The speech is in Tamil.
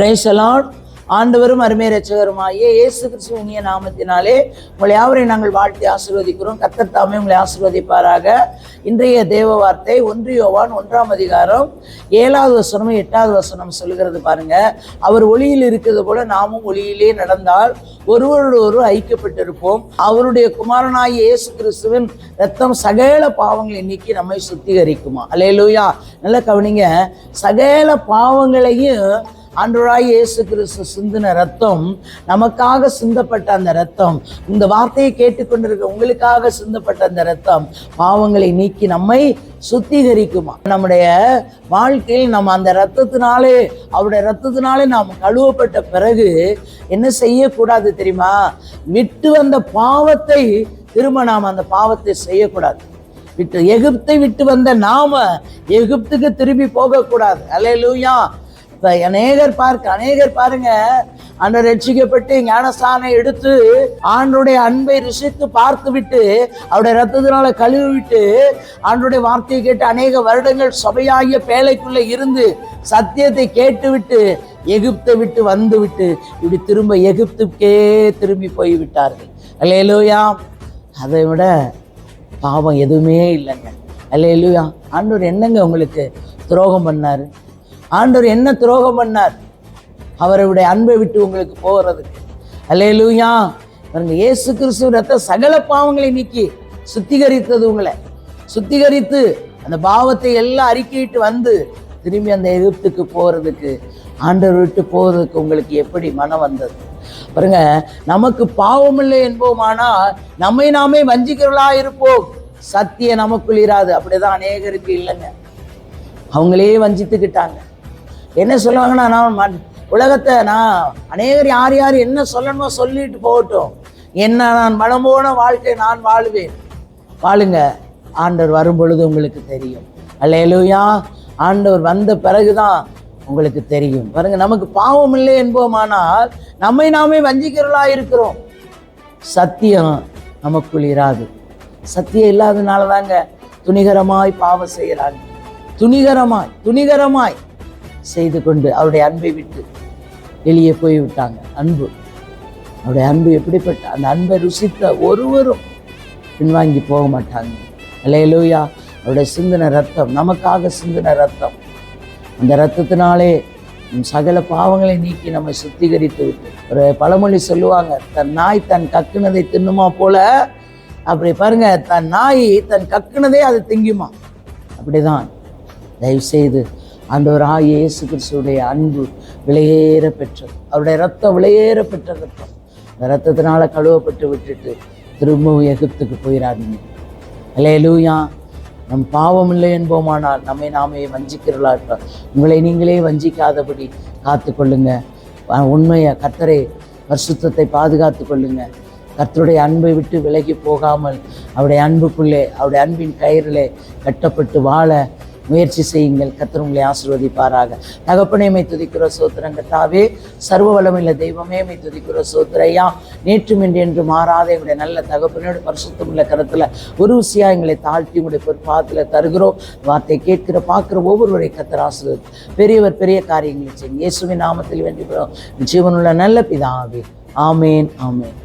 பிரேசலான் ஆண்டவரும் அருமை ரட்சகருமாகிய இயேசு கிறிஸ்துவ இனிய நாமத்தினாலே உங்களை யாவரையும் நாங்கள் வாழ்த்தி ஆசீர்வதிக்கிறோம். கத்தத்தாமே உங்களை ஆசிர்வதிப்பாராக. இன்றைய தேவ வார்த்தை ஒன்று யோவான் ஒன்றாம் அதிகாரம் ஏழாவது வசனமும் எட்டாவது வசனம் சொல்லுகிறது பாருங்க. அவர் ஒளியில் இருக்கிறது போல நாமும் ஒளியிலே நடந்தால் ஒருவரோடு ஐக்கியப்பட்டிருப்போம். அவருடைய குமாரனாகிய இயேசு கிறிஸ்துவின் ரத்தம் சகல பாவங்களை நீக்கி நம்மை சுத்திகரிக்குமா. அல்லேலூயா நல்லா கவனிங்க. சகல பாவங்களையும் ஆண்டவராய் இயேசு கிறிஸ்து சிந்தின ரத்தம் நமக்காக சிந்தப்பட்ட அந்த ரத்தம் இந்த வார்த்தையை கேட்டுக்கொண்டிருக்க உங்களுக்காக சிந்தப்பட்ட அந்த ரத்தம் பாவங்களை நீக்கி நம்மை சுத்திகரிக்குமா? நம்முடைய வாழ்க்கையில் நம்ம அந்த ரத்தத்தினாலே அவருடைய ரத்தத்தினாலே நாம் கழுவப்பட்ட பிறகு என்ன செய்யக்கூடாது தெரியுமா? விட்டு வந்த பாவத்தை திரும்ப நாம் அந்த பாவத்தை செய்யக்கூடாது. விட்டு எகிப்தை விட்டு வந்த நாம எகிப்துக்கு திரும்பி போகக்கூடாது. அல்லேலூயா இப்போ அநேகர் பார்க்க அநேகர் பாருங்க. அந்த ரட்சிக்கப்பட்டு ஞானஸ்தானம் எடுத்து ஆண்டுடைய அன்பை ரிசித்து பார்த்து விட்டு அவருடைய ரத்தத்தினால கழுவி விட்டு ஆண்டுடைய வார்த்தையை கேட்டு அநேக வருடங்கள் சபையாகிய பேழைக்குள்ளே இருந்து சத்தியத்தை கேட்டுவிட்டு எகிப்தை விட்டு வந்து விட்டு இப்படி திரும்ப எகிப்துக்கே திரும்பி போய் விட்டார்கள் அதை விட பாவம் எதுவுமே இல்லைங்க. அல்லேலூயா. ஆண்டவர் என்னங்க உங்களுக்கு துரோகம் பண்ணார்? ஆண்டவர் என்ன துரோகம் பண்ணார்? அவருடைய அன்பை விட்டு உங்களுக்கு போகிறதுக்கு. அல்லேலூயா. பாருங்க இயேசு கிறிஸ்து ரத்த சகல பாவங்களை நீக்கி சுத்திகரித்தது உங்களை. சுத்திகரித்து அந்த பாவத்தை எல்லாம் அறிக்கையிட்டு வந்து திரும்பி அந்த எகிப்துக்கு போகிறதுக்கு ஆண்டவர் விட்டு போகிறதுக்கு உங்களுக்கு எப்படி மனம் வந்தது? பாருங்க நமக்கு பாவமில்லை என்போமானால் நம்மை நாமே வஞ்சிக்கிறவர்களா இருப்போம். சத்திய நமக்குள் இராது. அப்படிதான் அநேகருக்கு இல்லைங்க. அவங்களே வஞ்சித்துக்கிட்டாங்க. என்ன சொல்லுவாங்கன்னா நான் உலகத்தை நான் அநேகர் யார் யார் என்ன சொல்லணுமோ சொல்லிட்டு போகட்டும். என்ன நான் மனம்போன வாழ்க்கை நான் வாழுவேன். வாழுங்க. ஆண்டவர் வரும் பொழுது உங்களுக்கு தெரியும். அல்லேலூயா. ஆண்டவர் வந்த பிறகுதான் உங்களுக்கு தெரியும். பாருங்க நமக்கு பாவம் இல்லை என்போமானால் நம்மை நாமே வஞ்சிக்கிறவர்களா இருக்கிறோம். சத்தியம் நமக்குள் இராது. சத்தியம் இல்லாதனால தாங்க துணிகரமாய் பாவம் செய்கிறாங்க துணிகரமாய் துணிகரமாய். செய்து கொண்டு அவருடைய அன்பை விட்டு வெளியே போய் விட்டாங்க அன்பு. அவருடைய அன்பு எப்படிப்பட்ட அந்த அன்பை ருசித்த ஒருவரும் பின்வாங்கி போக மாட்டாங்க. அல்லேலூயா. அவருடைய சிந்தின ரத்தம் நமக்காக சிந்தின ரத்தம். அந்த ரத்தத்தினாலே சகல பாவங்களை நீக்கி நம்மை சுத்திகரித்து விட்டு. ஒரு பழமொழி சொல்லுவாங்க தன் நாய் தன் கக்குனதை தின்னுமா போல? அப்படி பாருங்க தன் நாய் தன் கக்குனதே அது திங்குமா? அப்படிதான். தயவு செய்து ஆண்டவராக இயேசு கிறிஸ்துடைய அன்பு விலையேற பெற்றது. அவருடைய ரத்தம் விலையேற பெற்ற ரத்தம் அந்த ரத்தத்தினால கழுவப்பட்டு விட்டுட்டு திரும்பவும் எகிப்துக்கு போயிடாதீங்க அல்லேலூயா நம் பாவம் இல்லை என்போமானால் நம்மை நாமே வஞ்சிக்கிறவர்களா இருப்பார் உங்களை நீங்களே வஞ்சிக்காதபடி காத்து கொள்ளுங்க உண்மையை கத்தரை பரிசுத்தத்தை பாதுகாத்து கொள்ளுங்க கர்த்தருடைய அன்பை விட்டு விலகி போகாமல் அவருடைய அன்புக்குள்ளே அவருடைய அன்பின் கயிறிலே கட்டப்பட்டு வாழ முயற்சி செய்யுங்கள். கத்தர் உங்களை ஆசிர்வதிப்பாராக. தகப்பனேமை துதிக்கிற சோத்திரங்க தாவே சர்வ வளமில்ல தெய்வமே மை துதிக்கிற சோத்திரையா நேற்றும் இன்று என்று மாறாத எங்களுடைய நல்ல தகப்பனோட பரிசுத்தமுள்ள கரத்தில் ஒரு ருசியா எங்களை தாழ்த்தி உங்களுடைய பொற்பாத்தில் தருகிறோம். வார்த்தை கேட்கிற பார்க்குற ஒவ்வொருவரை கத்தர் ஆசிர்வது பெரியவர் பெரிய காரியங்களை செய்யும் இயேசுவின் நாமத்தில் வேண்டி ஜீவனுள்ள நல்ல பிதாவே. ஆமேன் ஆமேன்.